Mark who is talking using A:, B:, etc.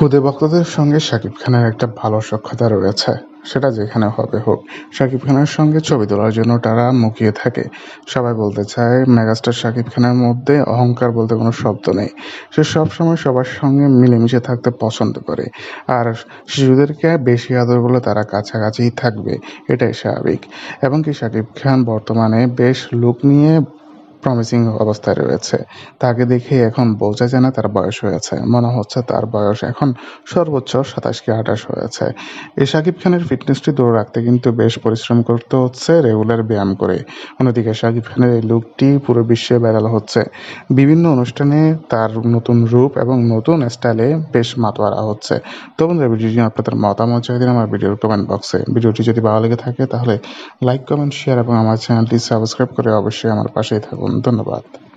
A: খুদে ভক্তদের সঙ্গে শাকিব খানের একটা ভালো সখ্যতা রয়েছে। সেটা যেখানে হবে হোক। শাকিব খানের সঙ্গে ছবি তোলার জন্য তারা মুখিয়ে থাকে। সবাই বলতে চায়, মেগাস্টার শাকিব খানের মধ্যে অহংকার বলতে কোনো শব্দ নেই। সে সবসময় সবার সঙ্গে মিলেমিশে থাকতে পছন্দ করে। আর শিশুদেরকে বেশি আদর করলে তারা কাছাকাছিই থাকবে। এটাই স্বাভাবিক। এবং কি শাকিব খান বর্তমানে বেশ লুক নিয়ে প্রমিসিং অবস্থায় রয়েছে। তাকে দেখে এখন বোঝা যায় না, তার বয়স হয়েছে। মনে হচ্ছে তার বয়স এখন সর্বোচ্চ সাতাশ কি আঠাশ হয়েছে। এই শাকিব খানের ফিটনেসটি দূরে রাখতে কিন্তু বেশ পরিশ্রম করতে হচ্ছে রেগুলার ব্যায়াম করে। অন্যদিকে শাকিব খানের এই লুকটি পুরো বিশ্বে ভাইরাল হচ্ছে। বিভিন্ন অনুষ্ঠানে তার নতুন রূপ এবং নতুন স্টাইলে বেশ মাতোয়ারা হচ্ছে। তো বন্ধুরা ভিডিওটি আপনাদের মতামত চাই দিন আমার ভিডিওর কমেন্ট বক্সে ভিডিওটি যদি ভালো লেগে থাকে তাহলে লাইক কমেন্ট শেয়ার এবং আমার চ্যানেলটি সাবস্ক্রাইব করে অবশ্যই আমার পাশেই থাকুন। ধন্যবাদ।